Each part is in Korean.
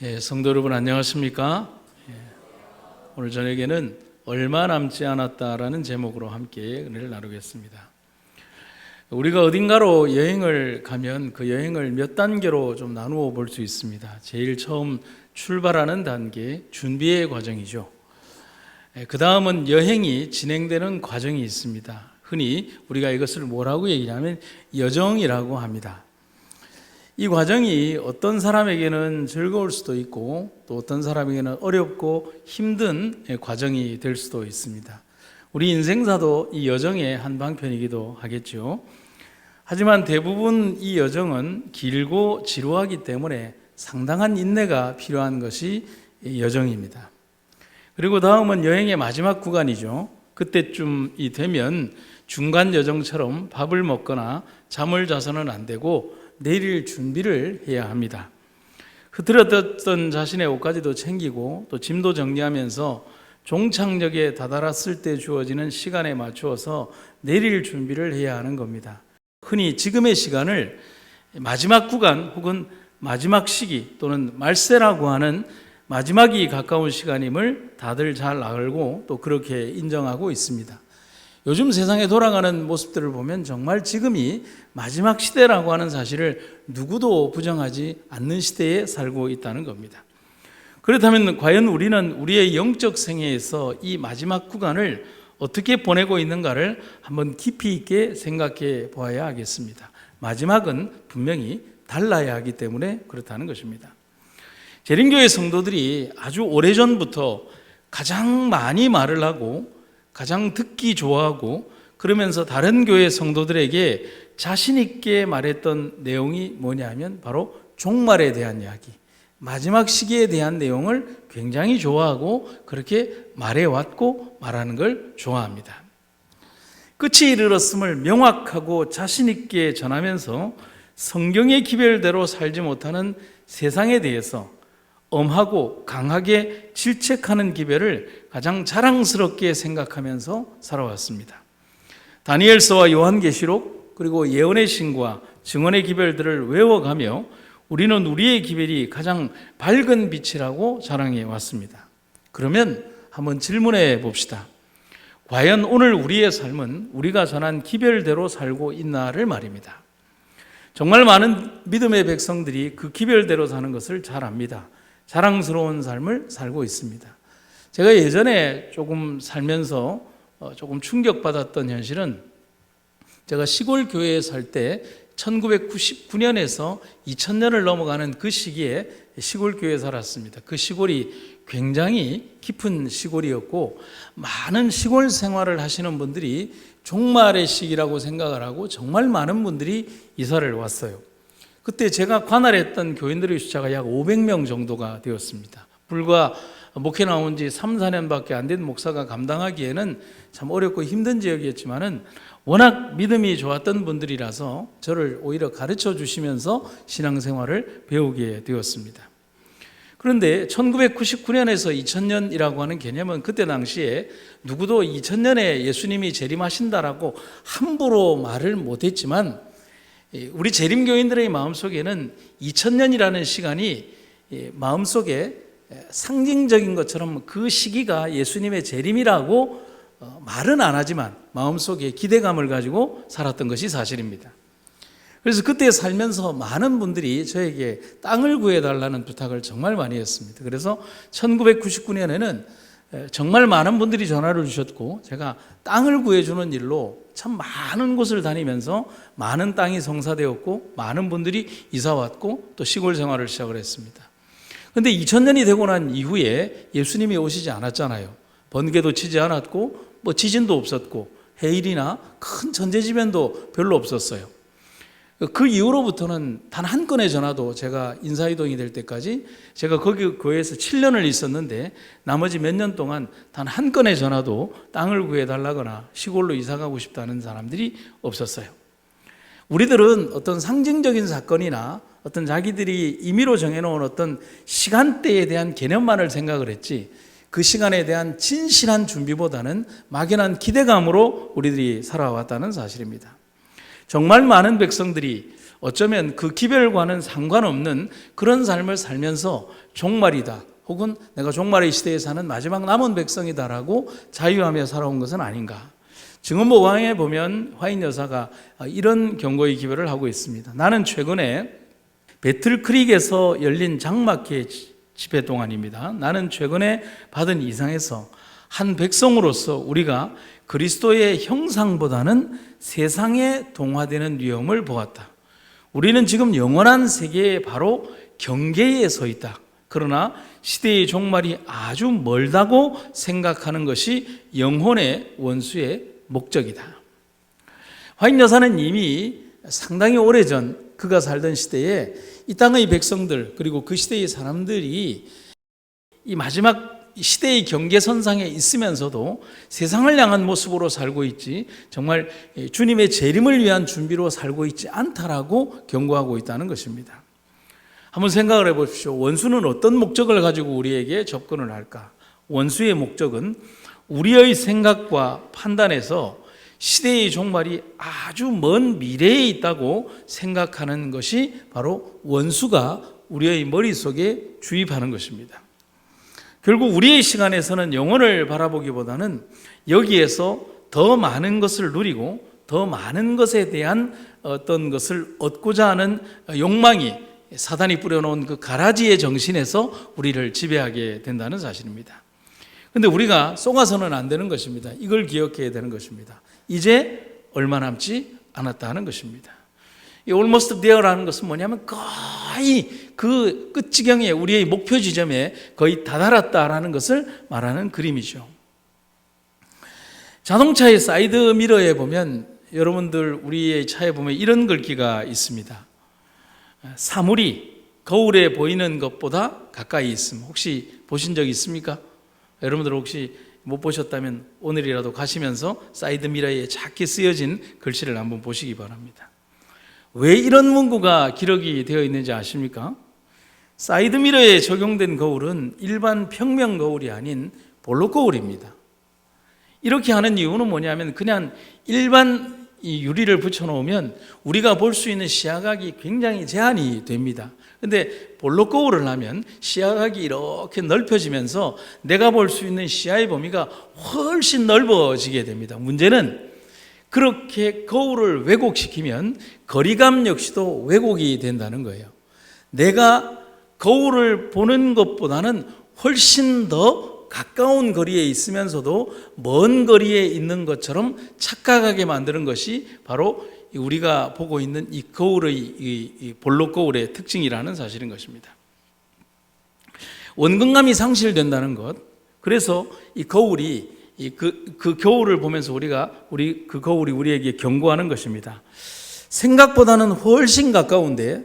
예, 성도 여러분 안녕하십니까? 예, 오늘 저녁에는 얼마 남지 않았다라는 제목으로 함께 은혜를 나누겠습니다. 우리가 어딘가로 여행을 가면 그 여행을 몇 단계로 좀 나누어 볼 수 있습니다. 제일 처음 출발하는 단계, 준비의 과정이죠. 그 다음은 여행이 진행되는 과정이 있습니다. 흔히 우리가 이것을 뭐라고 얘기하면 여정이라고 합니다. 이 과정이 어떤 사람에게는 즐거울 수도 있고 또 어떤 사람에게는 어렵고 힘든 과정이 될 수도 있습니다. 우리 인생사도 이 여정의 한 방편이기도 하겠죠. 하지만 대부분 이 여정은 길고 지루하기 때문에 상당한 인내가 필요한 것이 여정입니다. 그리고 다음은 여행의 마지막 구간이죠. 그때쯤이 되면 중간 여정처럼 밥을 먹거나 잠을 자서는 안 되고 내릴 준비를 해야 합니다. 흐트러졌던 자신의 옷까지도 챙기고 또 짐도 정리하면서 종착역에 다다랐을 때 주어지는 시간에 맞추어서 내릴 준비를 해야 하는 겁니다. 흔히 지금의 시간을 마지막 구간 혹은 마지막 시기 또는 말세라고 하는 마지막이 가까운 시간임을 다들 잘 알고 또 그렇게 인정하고 있습니다. 요즘 세상에 돌아가는 모습들을 보면 정말 지금이 마지막 시대라고 하는 사실을 누구도 부정하지 않는 시대에 살고 있다는 겁니다. 그렇다면 과연 우리는 우리의 영적 생애에서 이 마지막 구간을 어떻게 보내고 있는가를 한번 깊이 있게 생각해 보아야 하겠습니다. 마지막은 분명히 달라야 하기 때문에 그렇다는 것입니다. 재림교회 성도들이 아주 오래전부터 가장 많이 말을 하고 가장 듣기 좋아하고 그러면서 다른 교회 성도들에게 자신 있게 말했던 내용이 뭐냐면 바로 종말에 대한 이야기, 마지막 시기에 대한 내용을 굉장히 좋아하고 그렇게 말해왔고 말하는 걸 좋아합니다. 끝이 이르렀음을 명확하고 자신 있게 전하면서 성경의 기별대로 살지 못하는 세상에 대해서 엄하고 강하게 질책하는 기별을 가장 자랑스럽게 생각하면서 살아왔습니다. 다니엘서와 요한계시록 그리고 예언의 신과 증언의 기별들을 외워가며 우리는 우리의 기별이 가장 밝은 빛이라고 자랑해 왔습니다. 그러면 한번 질문해 봅시다. 과연 오늘 우리의 삶은 우리가 전한 기별대로 살고 있나를 말입니다. 정말 많은 믿음의 백성들이 그 기별대로 사는 것을 잘 압니다. 자랑스러운 삶을 살고 있습니다. 제가 예전에 조금 살면서 어, 조금 충격받았던 현실은 제가 시골 교회에 살 때 1999년에서 2000년을 넘어가는 그 시기에 시골 교회에 살았습니다. 그 시골이 굉장히 깊은 시골이었고 많은 시골 생활을 하시는 분들이 종말의 시기라고 생각을 하고 정말 많은 분들이 이사를 왔어요. 그때 제가 관할했던 교인들의 숫자가 약 500명 정도가 되었습니다. 불과 목회 나온 지 3, 4년밖에 안 된 목사가 감당하기에는 참 어렵고 힘든 지역이었지만은 워낙 믿음이 좋았던 분들이라서 저를 오히려 가르쳐 주시면서 신앙생활을 배우게 되었습니다. 그런데 1999년에서 2000년이라고 하는 개념은 그때 당시에 누구도 2000년에 예수님이 재림하신다라고 함부로 말을 못했지만 우리 재림교인들의 마음속에는 2000년이라는 시간이 마음속에 상징적인 것처럼 그 시기가 예수님의 재림이라고 어, 말은 안 하지만 마음속에 기대감을 가지고 살았던 것이 사실입니다. 그래서 그때 살면서 많은 분들이 저에게 땅을 구해달라는 부탁을 정말 많이 했습니다. 그래서 1999년에는 정말 많은 분들이 전화를 주셨고 제가 땅을 구해주는 일로 참 많은 곳을 다니면서 많은 땅이 성사되었고 많은 분들이 이사 왔고 또 시골 생활을 시작을 했습니다. 근데 2000년이 되고 난 이후에 예수님이 오시지 않았잖아요. 번개도 치지 않았고 뭐 지진도 없었고 해일이나 큰 전제지변도 별로 없었어요. 그 이후로부터는 단 한 건의 전화도 제가 인사이동이 될 때까지 제가 거기 교회에서 7년을 있었는데 나머지 몇 년 동안 단 한 건의 전화도 땅을 구해달라거나 시골로 이사가고 싶다는 사람들이 없었어요. 우리들은 어떤 상징적인 사건이나 어떤 자기들이 임의로 정해놓은 어떤 시간대에 대한 개념만을 생각을 했지 그 시간에 대한 진실한 준비보다는 막연한 기대감으로 우리들이 살아왔다는 사실입니다. 정말 많은 백성들이 어쩌면 그 기별과는 상관없는 그런 삶을 살면서 종말이다. 혹은 내가 종말의 시대에 사는 마지막 남은 백성이다라고 자유하며 살아온 것은 아닌가. 증언보강에 보면 화인 여사가 이런 경고의 기별을 하고 있습니다. 나는 최근에 배틀크릭에서 열린 장막회 집회 동안입니다. 나는 최근에 받은 이상에서 한 백성으로서 우리가 그리스도의 형상보다는 세상에 동화되는 위험을 보았다. 우리는 지금 영원한 세계의 바로 경계에 서 있다. 그러나 시대의 종말이 아주 멀다고 생각하는 것이 영혼의 원수의 목적이다. 화인 여사는 이미 상당히 오래전 그가 살던 시대에 이 땅의 백성들 그리고 그 시대의 사람들이 이 마지막 시대의 경계선상에 있으면서도 세상을 향한 모습으로 살고 있지 정말 주님의 재림을 위한 준비로 살고 있지 않다라고 경고하고 있다는 것입니다. 한번 생각을 해보십시오. 원수는 어떤 목적을 가지고 우리에게 접근을 할까? 원수의 목적은 우리의 생각과 판단에서 시대의 종말이 아주 먼 미래에 있다고 생각하는 것이 바로 원수가 우리의 머릿속에 주입하는 것입니다. 결국 우리의 시간에서는 영혼을 바라보기보다는 여기에서 더 많은 것을 누리고 더 많은 것에 대한 어떤 것을 얻고자 하는 욕망이 사단이 뿌려놓은 그 가라지의 정신에서 우리를 지배하게 된다는 사실입니다. 근데 우리가 속아서는 안 되는 것입니다. 이걸 기억해야 되는 것입니다. 이제 얼마 남지 않았다 하는 것입니다. 이 almost there라는 것은 뭐냐면 거의 그 끝지경에 우리의 목표 지점에 거의 다다랐다라는 것을 말하는 그림이죠. 자동차의 사이드 미러에 보면 여러분들 우리의 차에 보면 이런 글귀가 있습니다. 사물이 거울에 보이는 것보다 가까이 있음. 혹시 보신 적 있습니까? 여러분들 혹시 못 보셨다면 오늘이라도 가시면서 사이드 미러에 작게 쓰여진 글씨를 한번 보시기 바랍니다. 왜 이런 문구가 기록이 되어 있는지 아십니까? 사이드 미러에 적용된 거울은 일반 평면 거울이 아닌 볼록 거울입니다. 이렇게 하는 이유는 뭐냐면 그냥 일반 이 유리를 붙여놓으면 우리가 볼 수 있는 시야각이 굉장히 제한이 됩니다. 근데 볼록 거울을 하면 시야각이 이렇게 넓혀지면서 내가 볼 수 있는 시야의 범위가 훨씬 넓어지게 됩니다. 문제는 그렇게 거울을 왜곡시키면 거리감 역시도 왜곡이 된다는 거예요. 내가 거울을 보는 것보다는 훨씬 더 가까운 거리에 있으면서도 먼 거리에 있는 것처럼 착각하게 만드는 것이 바로 우리가 보고 있는 이 거울의 이 볼록 거울의 특징이라는 사실인 것입니다. 원근감이 상실된다는 것. 그래서 이 거울이 그, 그 겨울을 보면서 우리가 우리 그 거울이 우리에게 경고하는 것입니다. 생각보다는 훨씬 가까운데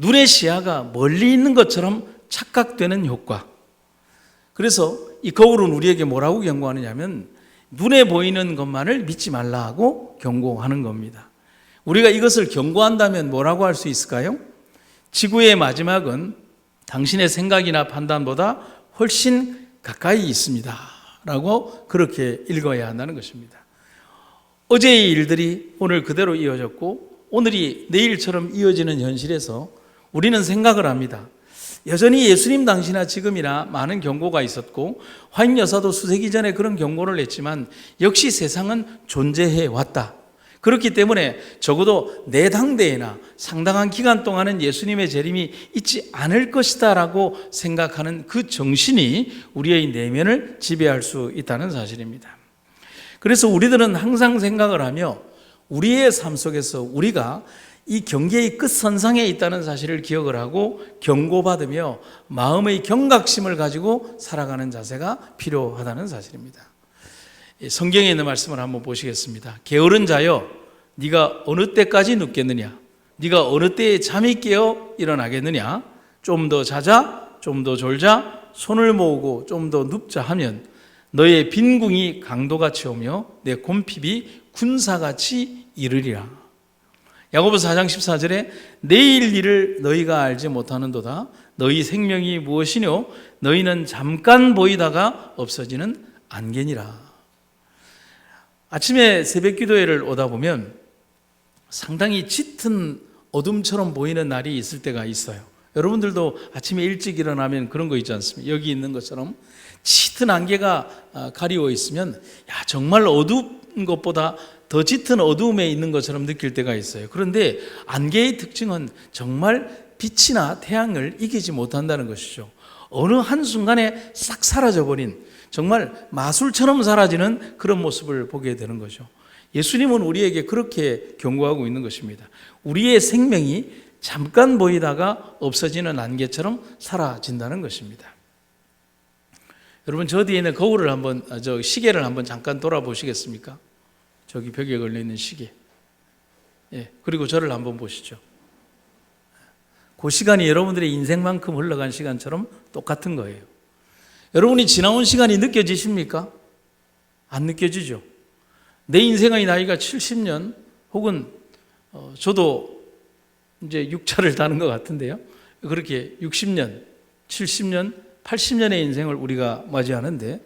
눈의 시야가 멀리 있는 것처럼 착각되는 효과. 그래서 이 거울은 우리에게 뭐라고 경고하느냐면 눈에 보이는 것만을 믿지 말라고 경고하는 겁니다. 우리가 이것을 경고한다면 뭐라고 할 수 있을까요? 지구의 마지막은 당신의 생각이나 판단보다 훨씬 가까이 있습니다. 라고 그렇게 읽어야 한다는 것입니다. 어제의 일들이 오늘 그대로 이어졌고 오늘이 내일처럼 이어지는 현실에서 우리는 생각을 합니다. 여전히 예수님 당시나 지금이나 많은 경고가 있었고 화인 여사도 수세기 전에 그런 경고를 했지만 역시 세상은 존재해 왔다. 그렇기 때문에 적어도 내 당대에나 상당한 기간 동안은 예수님의 재림이 있지 않을 것이다라고 생각하는 그 정신이 우리의 내면을 지배할 수 있다는 사실입니다. 그래서 우리들은 항상 생각을 하며 우리의 삶 속에서 우리가 이 경계의 끝선상에 있다는 사실을 기억을 하고 경고받으며 마음의 경각심을 가지고 살아가는 자세가 필요하다는 사실입니다. 성경에 있는 말씀을 한번 보시겠습니다. 게으른 자여, 네가 어느 때까지 눕겠느냐? 네가 어느 때에 잠이 깨어 일어나겠느냐? 좀 더 자자, 좀 더 졸자, 손을 모으고 좀 더 눕자 하면 너의 빈궁이 강도같이 오며 내 곰핍이 군사같이 이르리라. 야고보 4장 14절에 내일 일을 너희가 알지 못하는도다. 너희 생명이 무엇이뇨? 너희는 잠깐 보이다가 없어지는 안개니라. 아침에 새벽 기도회를 오다 보면 상당히 짙은 어둠처럼 보이는 날이 있을 때가 있어요. 여러분들도 아침에 일찍 일어나면 그런 거 있지 않습니까? 여기 있는 것처럼 짙은 안개가 아, 가리워 있으면 야 정말 어두운 것보다 더 짙은 어두움에 있는 것처럼 느낄 때가 있어요. 그런데 안개의 특징은 정말 빛이나 태양을 이기지 못한다는 것이죠. 어느 한순간에 싹 사라져버린 정말 마술처럼 사라지는 그런 모습을 보게 되는 거죠. 예수님은 우리에게 그렇게 경고하고 있는 것입니다. 우리의 생명이 잠깐 보이다가 없어지는 안개처럼 사라진다는 것입니다. 여러분 저 뒤에 있는 거울을 한번 아, 저 시계를 한번 잠깐 돌아보시겠습니까? 저기 벽에 걸려 있는 시계. 예, 그리고 저를 한번 보시죠. 그 시간이 여러분들의 인생만큼 흘러간 시간처럼 똑같은 거예요. 여러분이 지나온 시간이 느껴지십니까? 안 느껴지죠. 내 인생의 나이가 70년 혹은 어, 저도 이제 6차를 다는 것 같은데요. 그렇게 60년, 70년, 80년의 인생을 우리가 맞이하는데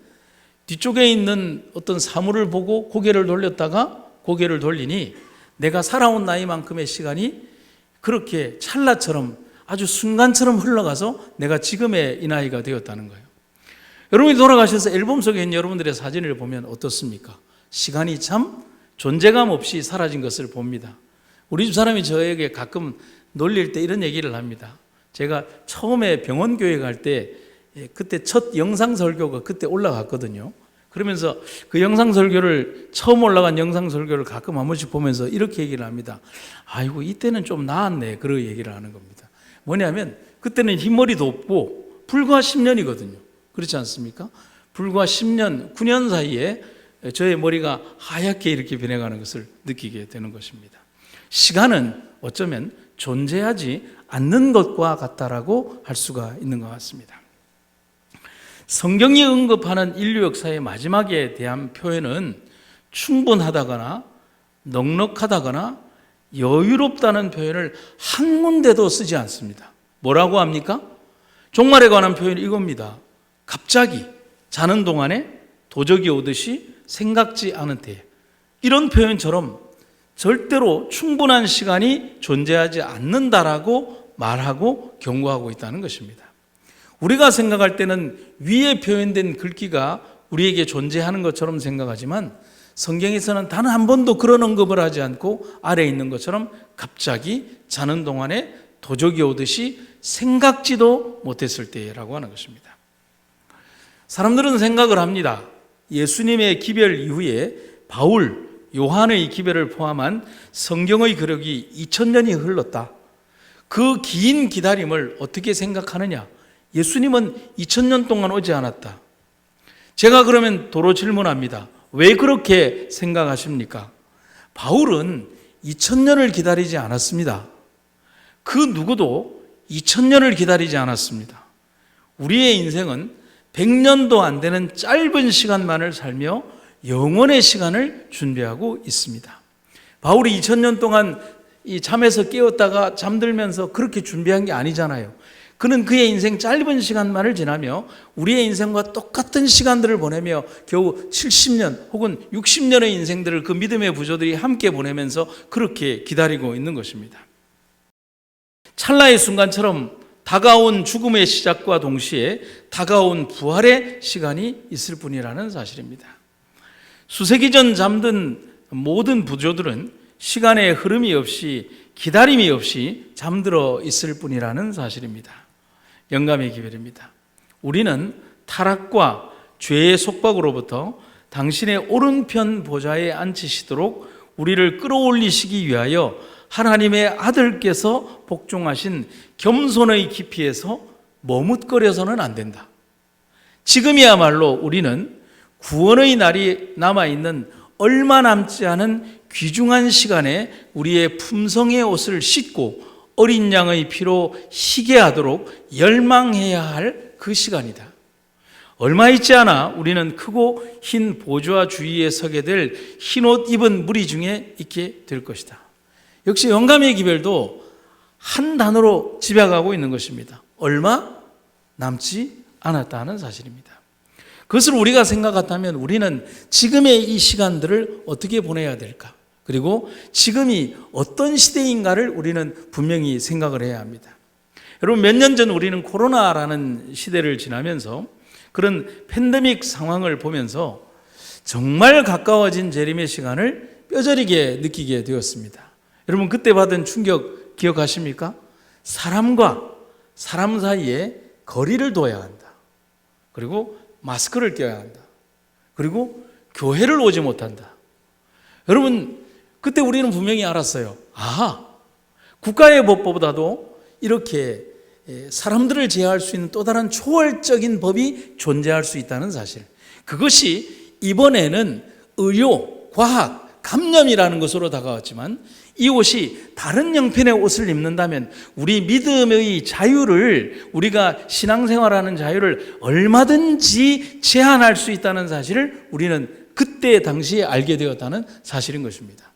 뒤쪽에 있는 어떤 사물을 보고 고개를 돌렸다가 고개를 돌리니 내가 살아온 나이만큼의 시간이 그렇게 찰나처럼 아주 순간처럼 흘러가서 내가 지금의 이 나이가 되었다는 거예요. 여러분이 돌아가셔서 앨범 속에 있는 여러분들의 사진을 보면 어떻습니까? 시간이 참 존재감 없이 사라진 것을 봅니다. 우리 집 사람이 저에게 가끔 놀릴 때 이런 얘기를 합니다. 제가 처음에 병원 교회 갈때 예, 그때 첫 영상 설교가 그때 올라갔거든요. 그러면서 그 영상 설교를 처음 올라간 영상 설교를 가끔 한 번씩 보면서 이렇게 얘기를 합니다. 아이고 이때는 좀 나았네. 그런 얘기를 하는 겁니다. 뭐냐면 그때는 흰머리도 없고 불과 10년이거든요. 그렇지 않습니까? 불과 10년, 9년 사이에 저의 머리가 하얗게 이렇게 변해가는 것을 느끼게 되는 것입니다. 시간은 어쩌면 존재하지 않는 것과 같다라고 할 수가 있는 것 같습니다. 성경이 언급하는 인류 역사의 마지막에 대한 표현은 충분하다거나 넉넉하다거나 여유롭다는 표현을 한 군데도 쓰지 않습니다. 뭐라고 합니까? 종말에 관한 표현이 이겁니다. 갑자기 자는 동안에 도적이 오듯이 생각지 않은 때 이런 표현처럼 절대로 충분한 시간이 존재하지 않는다라고 말하고 경고하고 있다는 것입니다. 우리가 생각할 때는 위에 표현된 글귀가 우리에게 존재하는 것처럼 생각하지만 성경에서는 단 한 번도 그런 언급을 하지 않고 아래에 있는 것처럼 갑자기 자는 동안에 도적이 오듯이 생각지도 못했을 때라고 하는 것입니다. 사람들은 생각을 합니다. 예수님의 기별 이후에 바울, 요한의 기별을 포함한 성경의 기록이 2000년이 흘렀다. 그 긴 기다림을 어떻게 생각하느냐? 예수님은 2000년 동안 오지 않았다. 제가 그러면 도로 질문합니다. 왜 그렇게 생각하십니까? 바울은 2000년을 기다리지 않았습니다. 그 누구도 2000년을 기다리지 않았습니다. 우리의 인생은 100년도 안 되는 짧은 시간만을 살며 영원의 시간을 준비하고 있습니다. 바울이 2000년 동안 이 잠에서 깨었다가 잠들면서 그렇게 준비한 게 아니잖아요. 그는 그의 인생 짧은 시간만을 지나며 우리의 인생과 똑같은 시간들을 보내며 겨우 70년 혹은 60년의 인생들을 그 믿음의 부조들이 함께 보내면서 그렇게 기다리고 있는 것입니다. 찰나의 순간처럼 다가온 죽음의 시작과 동시에 다가온 부활의 시간이 있을 뿐이라는 사실입니다. 수세기 전 잠든 모든 부조들은 시간의 흐름이 없이 기다림이 없이 잠들어 있을 뿐이라는 사실입니다. 영감의 기별입니다. 우리는 타락과 죄의 속박으로부터 당신의 오른편 보좌에 앉히시도록 우리를 끌어올리시기 위하여 하나님의 아들께서 복종하신 겸손의 깊이에서 머뭇거려서는 안 된다. 지금이야말로 우리는 구원의 날이 남아있는 얼마 남지 않은 귀중한 시간에 우리의 품성의 옷을 씻고 어린 양의 피로 희게 하도록 열망해야 할 그 시간이다. 얼마 있지 않아 우리는 크고 흰 보좌 주위에 서게 될 흰 옷 입은 무리 중에 있게 될 것이다. 역시 영감의 기별도 한 단어로 집약하고 있는 것입니다. 얼마 남지 않았다는 사실입니다. 그것을 우리가 생각한다면 우리는 지금의 이 시간들을 어떻게 보내야 될까? 그리고 지금이 어떤 시대인가를 우리는 분명히 생각을 해야 합니다. 여러분 몇 년 전 우리는 코로나라는 시대를 지나면서 그런 팬데믹 상황을 보면서 정말 가까워진 재림의 시간을 뼈저리게 느끼게 되었습니다. 여러분 그때 받은 충격 기억하십니까? 사람과 사람 사이에 거리를 둬야 한다. 그리고 마스크를 껴야 한다. 그리고 교회를 오지 못한다. 여러분 그때 우리는 분명히 알았어요. 아, 국가의 법보다도 이렇게 예, 사람들을 제어할 수 있는 또 다른 초월적인 법이 존재할 수 있다는 사실. 그것이 이번에는 의료, 과학, 감염이라는 것으로 다가왔지만 이 옷이 다른 형편의 옷을 입는다면 우리 믿음의 자유를 우리가 신앙생활하는 자유를 얼마든지 제한할 수 있다는 사실을 우리는 그때 당시에 알게 되었다는 사실인 것입니다.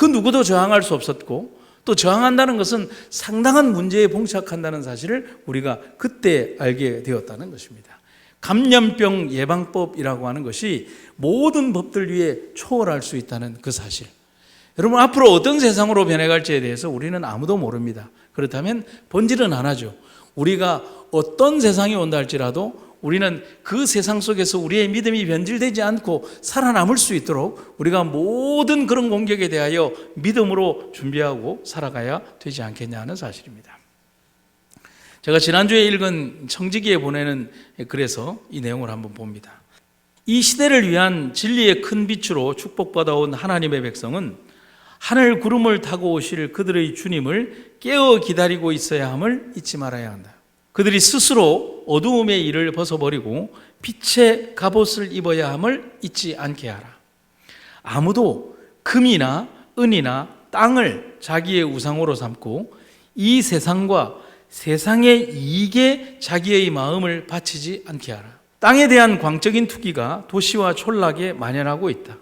그 누구도 저항할 수 없었고 또 저항한다는 것은 상당한 문제에 봉착한다는 사실을 우리가 그때 알게 되었다는 것입니다. 감염병 예방법이라고 하는 것이 모든 법들 위에 초월할 수 있다는 그 사실. 여러분 앞으로 어떤 세상으로 변해갈지에 대해서 우리는 아무도 모릅니다. 그렇다면 본질은 하나죠. 우리가 어떤 세상이 온다 할지라도 우리는 그 세상 속에서 우리의 믿음이 변질되지 않고 살아남을 수 있도록 우리가 모든 그런 공격에 대하여 믿음으로 준비하고 살아가야 되지 않겠냐는 사실입니다. 제가 지난주에 읽은 청지기에 보내는 글에서 이 내용을 한번 봅니다. 이 시대를 위한 진리의 큰 빛으로 축복받아온 하나님의 백성은 하늘 구름을 타고 오실 그들의 주님을 깨어 기다리고 있어야 함을 잊지 말아야 한다. 그들이 스스로 어두움의 일을 벗어버리고 빛의 갑옷을 입어야 함을 잊지 않게 하라. 아무도 금이나 은이나 땅을 자기의 우상으로 삼고 이 세상과 세상의 이익에 자기의 마음을 바치지 않게 하라. 땅에 대한 광적인 투기가 도시와 촌락에 만연하고 있다.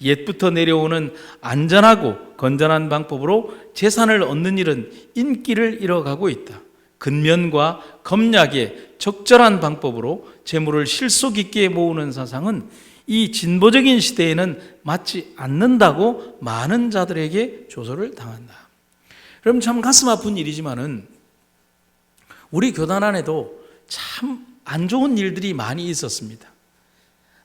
옛부터 내려오는 안전하고 건전한 방법으로 재산을 얻는 일은 인기를 잃어가고 있다. 근면과 검약의 적절한 방법으로 재물을 실속 있게 모으는 사상은 이 진보적인 시대에는 맞지 않는다고 많은 자들에게 조소를 당한다. 그럼 참 가슴 아픈 일이지만은 우리 교단 안에도 참 안 좋은 일들이 많이 있었습니다.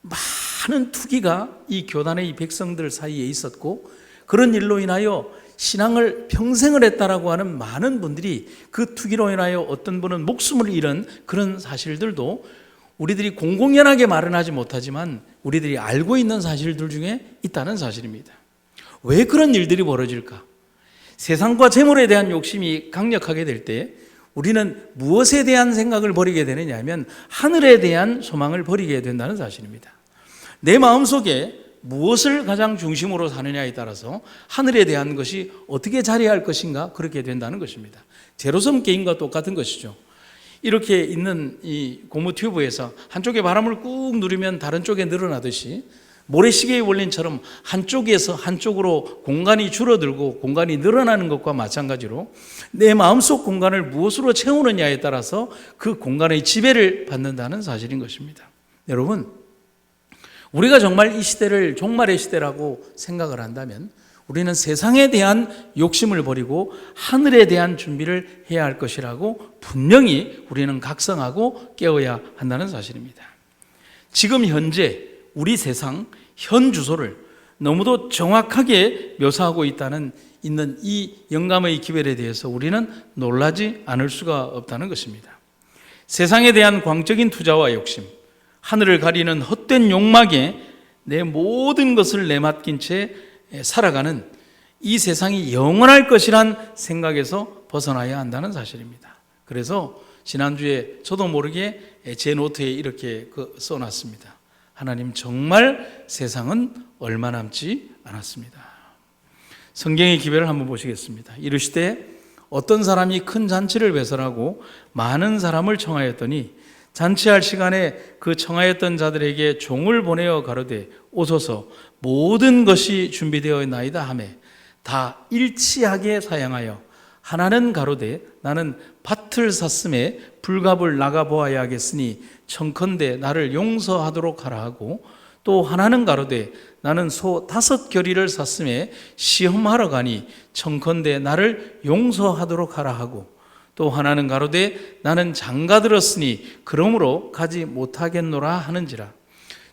많은 투기가 이 교단의 백성들 사이에 있었고 그런 일로 인하여 신앙을 평생을 했다라고 하는 많은 분들이 그 투기로 인하여 어떤 분은 목숨을 잃은 그런 사실들도 우리들이 공공연하게 말은 하지 못하지만 우리들이 알고 있는 사실들 중에 있다는 사실입니다. 왜 그런 일들이 벌어질까? 세상과 재물에 대한 욕심이 강력하게 될 때 우리는 무엇에 대한 생각을 버리게 되느냐 하면 하늘에 대한 소망을 버리게 된다는 사실입니다. 내 마음속에 무엇을 가장 중심으로 사느냐에 따라서 하늘에 대한 것이 어떻게 자리할 것인가 그렇게 된다는 것입니다. 제로섬 게임과 똑같은 것이죠. 이렇게 있는 이 고무 튜브에서 한쪽에 바람을 꾹 누르면 다른 쪽에 늘어나듯이 모래시계의 원리처럼 한쪽에서 한쪽으로 공간이 줄어들고 공간이 늘어나는 것과 마찬가지로 내 마음속 공간을 무엇으로 채우느냐에 따라서 그 공간의 지배를 받는다는 사실인 것입니다. 여러분, 우리가 정말 이 시대를 종말의 시대라고 생각을 한다면 우리는 세상에 대한 욕심을 버리고 하늘에 대한 준비를 해야 할 것이라고 분명히 우리는 각성하고 깨어야 한다는 사실입니다. 지금 현재 우리 세상 현 주소를 너무도 정확하게 묘사하고 있다는 있는 이 영감의 기별에 대해서 우리는 놀라지 않을 수가 없다는 것입니다. 세상에 대한 광적인 투자와 욕심, 하늘을 가리는 헛된 욕망에 내 모든 것을 내맡긴 채 살아가는 이 세상이 영원할 것이란 생각에서 벗어나야 한다는 사실입니다. 그래서 지난주에 저도 모르게 제 노트에 이렇게 그 써놨습니다. 하나님 정말 세상은 얼마 남지 않았습니다. 성경의 기별을 한번 보시겠습니다. 이르시되 어떤 사람이 큰 잔치를 배설하고 많은 사람을 청하였더니 잔치할 시간에 그 청하였던 자들에게 종을 보내어 가로되 오소서 모든 것이 준비되어 있나이다 하매 다 일치하게 사양하여 하나는 가로되 나는 밭을 샀음에 불갑을 나가 보아야 하겠으니 청컨대 나를 용서하도록 하라 하고 또 하나는 가로되 나는 소 다섯 결의를 샀음에 시험하러 가니 청컨대 나를 용서하도록 하라 하고 또 하나는 가로되 나는 장가 들었으니 그러므로 가지 못하겠노라 하는지라.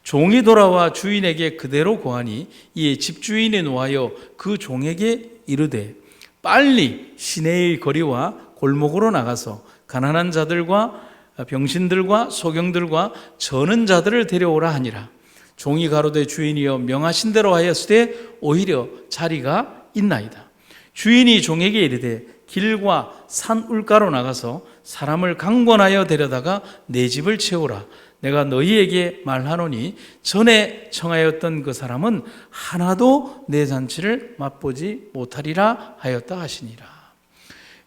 종이 돌아와 주인에게 그대로 고하니 이에 집주인이 노하여 그 종에게 이르되 빨리 시내의 거리와 골목으로 나가서 가난한 자들과 병신들과 소경들과 저는 자들을 데려오라 하니라. 종이 가로되 주인이여 명하신 대로 하였으되 오히려 자리가 있나이다. 주인이 종에게 이르되 길과 산 울가로 나가서 사람을 강권하여 데려다가 내 집을 채우라. 내가 너희에게 말하노니 전에 청하였던 그 사람은 하나도 내 잔치를 맛보지 못하리라 하였다 하시니라.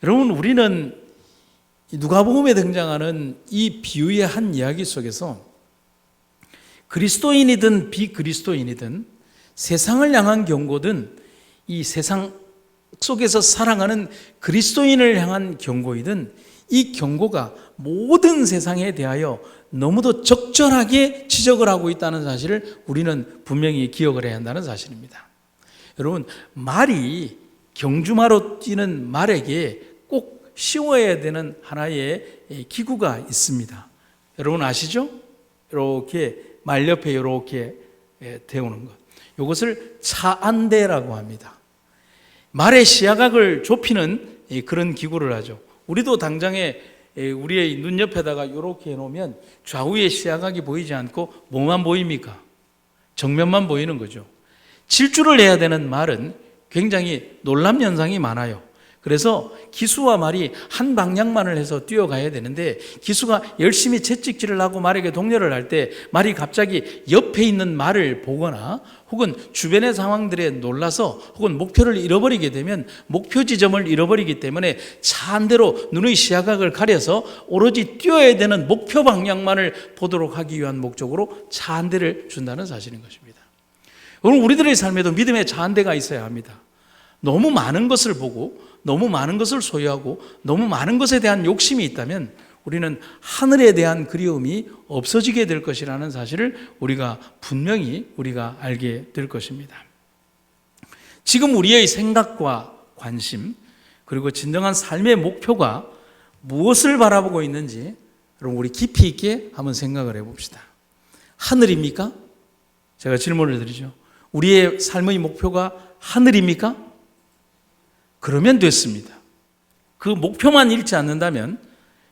여러분 우리는 누가복음에 등장하는 이 비유의 한 이야기 속에서 그리스도인이든 비그리스도인이든 세상을 향한 경고든 이 세상 속에서 사랑하는 그리스도인을 향한 경고이든 이 경고가 모든 세상에 대하여 너무도 적절하게 지적을 하고 있다는 사실을 우리는 분명히 기억을 해야 한다는 사실입니다. 여러분, 말이 경주마로 뛰는 말에게 꼭 씌워야 되는 하나의 기구가 있습니다. 여러분 아시죠? 이렇게 말 옆에 이렇게 태우는 것. 이것을 차안대라고 합니다. 말의 시야각을 좁히는 그런 기구를 하죠. 우리도 당장에 우리의 눈 옆에다가 이렇게 해놓으면 좌우의 시야각이 보이지 않고 뭐만 보입니까? 정면만 보이는 거죠. 질주를 해야 되는 말은 굉장히 놀람 현상이 많아요. 그래서 기수와 말이 한 방향만을 해서 뛰어가야 되는데 기수가 열심히 채찍질을 하고 말에게 동료를 할 때 말이 갑자기 옆에 있는 말을 보거나 혹은 주변의 상황들에 놀라서 혹은 목표를 잃어버리게 되면 목표 지점을 잃어버리기 때문에 차한 대로 눈의 시야각을 가려서 오로지 뛰어야 되는 목표 방향만을 보도록 하기 위한 목적으로 차 한 대를 준다는 사실인 것입니다. 오늘 우리들의 삶에도 믿음의 차 한 대가 있어야 합니다. 너무 많은 것을 보고 너무 많은 것을 소유하고 너무 많은 것에 대한 욕심이 있다면 우리는 하늘에 대한 그리움이 없어지게 될 것이라는 사실을 우리가 분명히 우리가 알게 될 것입니다. 지금 우리의 생각과 관심 그리고 진정한 삶의 목표가 무엇을 바라보고 있는지 여러분 우리 깊이 있게 한번 생각을 해 봅시다. 하늘입니까? 제가 질문을 드리죠. 우리의 삶의 목표가 하늘입니까? 그러면 됐습니다. 그 목표만 잃지 않는다면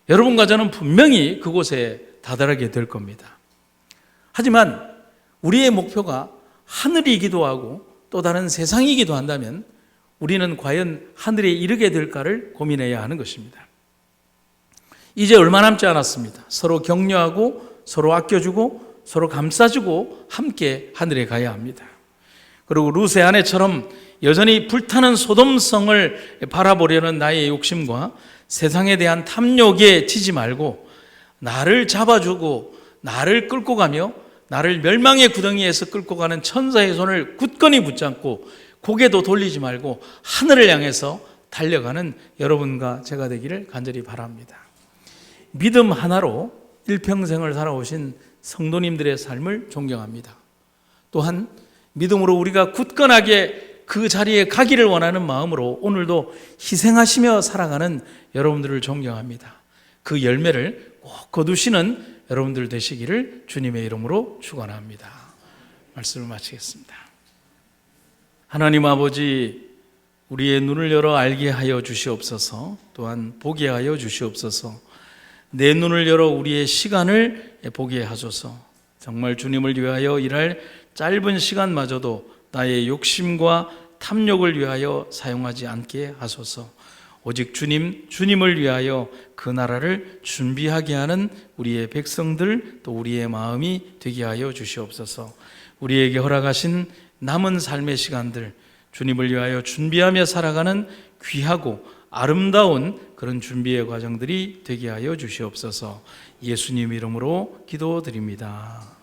여러분과 저는 분명히 그곳에 다다르게 될 겁니다. 하지만 우리의 목표가 하늘이기도 하고 또 다른 세상이기도 한다면 우리는 과연 하늘에 이르게 될까를 고민해야 하는 것입니다. 이제 얼마 남지 않았습니다. 서로 격려하고 서로 아껴주고 서로 감싸주고 함께 하늘에 가야 합니다. 그리고 루세 아내처럼 여전히 불타는 소돔성을 바라보려는 나의 욕심과 세상에 대한 탐욕에 지지 말고 나를 잡아주고 나를 끌고 가며 나를 멸망의 구덩이에서 끌고 가는 천사의 손을 굳건히 붙잡고 고개도 돌리지 말고 하늘을 향해서 달려가는 여러분과 제가 되기를 간절히 바랍니다. 믿음 하나로 일평생을 살아오신 성도님들의 삶을 존경합니다. 또한 믿음으로 우리가 굳건하게 그 자리에 가기를 원하는 마음으로 오늘도 희생하시며 살아가는 여러분들을 존경합니다. 그 열매를 꼭 거두시는 여러분들 되시기를 주님의 이름으로 축원합니다. 말씀을 마치겠습니다. 하나님 아버지 우리의 눈을 열어 알게 하여 주시옵소서 또한 보게 하여 주시옵소서 내 눈을 열어 우리의 시간을 보게 하소서 정말 주님을 위하여 일할 짧은 시간마저도 나의 욕심과 탐욕을 위하여 사용하지 않게 하소서. 오직 주님, 주님을 위하여 그 나라를 준비하게 하는 우리의 백성들 또 우리의 마음이 되게 하여 주시옵소서. 우리에게 허락하신 남은 삶의 시간들 주님을 위하여 준비하며 살아가는 귀하고 아름다운 그런 준비의 과정들이 되게 하여 주시옵소서. 예수님 이름으로 기도드립니다.